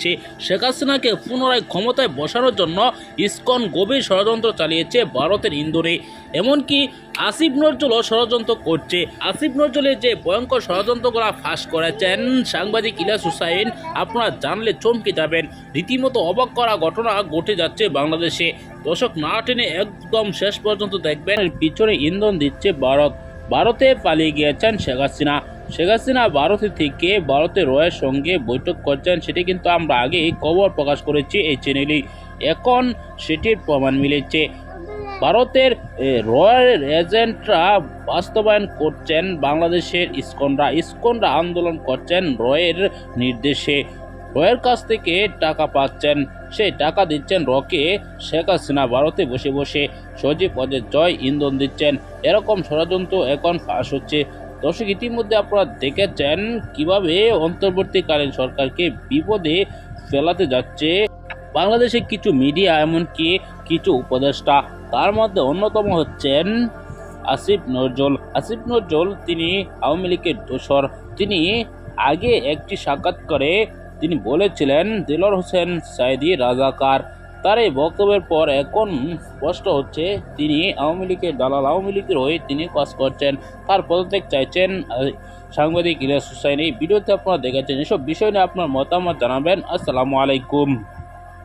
যাচ্ছে শেখ হাসিনাকে পুনরায় ক্ষমতায় বসানোর জন্য ইসকন গভীর ষড়যন্ত্র চালিয়েছে ভারতের ইন্দোরে। এমনকি আসিফ নজরুলও ষড়যন্ত্র করছে। আসিফ নজরুলের যে ভয়ঙ্কর ষড়যন্ত্রগুলো ফাঁস করেছেন সাংবাদিক ইলাস হুসাইন, আপনারা জানলে চমকে যাবেন। রীতিমতো অবাক করা ঘটনা ঘটে যাচ্ছে বাংলাদেশে। দর্শক, না টেনে একদম শেষ পর্যন্ত দেখবেন, পিছনে ইন্ধন দিচ্ছে ভারত। ভারতে পালিয়ে গিয়েছেন শেখ হাসিনা। শেখ হাসিনা ভারতে থেকে ভারতের রয়ের সঙ্গে বৈঠক করছেন, সেটি কিন্তু আমরা আগেই খবর প্রকাশ করেছি এই চ্যানেলে এখন সেটির প্রমাণ মিলেছে। ভারতের রয়ের এজেন্টরা বাস্তবায়ন করছেন বাংলাদেশের ইস্কনরা। ইসকনরা আন্দোলন করছেন রয়ের নির্দেশে। রয়ের কাছ থেকে টাকা পাচ্ছেন সেই টাকা দিচ্ছেন রকে। শেখ হাসিনা ভারতে বসে বসে সজীব পদের জয় ইন্ধন দিচ্ছেন। এরকম ষড়যন্ত্র এখন ফাঁস হচ্ছে। দর্শক, ইতিমধ্যে আপনারা দেখেছেন কীভাবে অন্তর্বর্তীকালীন সরকারকে বিপদে ফেলাতে যাচ্ছে বাংলাদেশের কিছু মিডিয়া, এমনকি কিছু উপদেষ্টা। তার মধ্যে অন্যতম হচ্ছেন আসিফ নজরুল। আসিফ নজরুল তিনি আওয়ামী লীগের দোসর। তিনি আগে একটি সাক্ষাৎ করে তিনি বলেছিলেন দিলর হোসেন সাইদি রাজাকার। তার এই বক্তব্যের পর এখন স্পষ্ট হচ্ছে, তিনি আওয়ামী লীগের দালাল, আওয়ামী লীগের হয়ে তিনি কাজ করছেন। তার পদত্যাগ চাইছেন সাংবাদিক ইলিয়াস হুসাইন। এই ভিডিওতে আপনারা দেখেছেন, এসব বিষয় নিয়ে আপনার মতামত জানাবেন। আসসালামু আলাইকুম।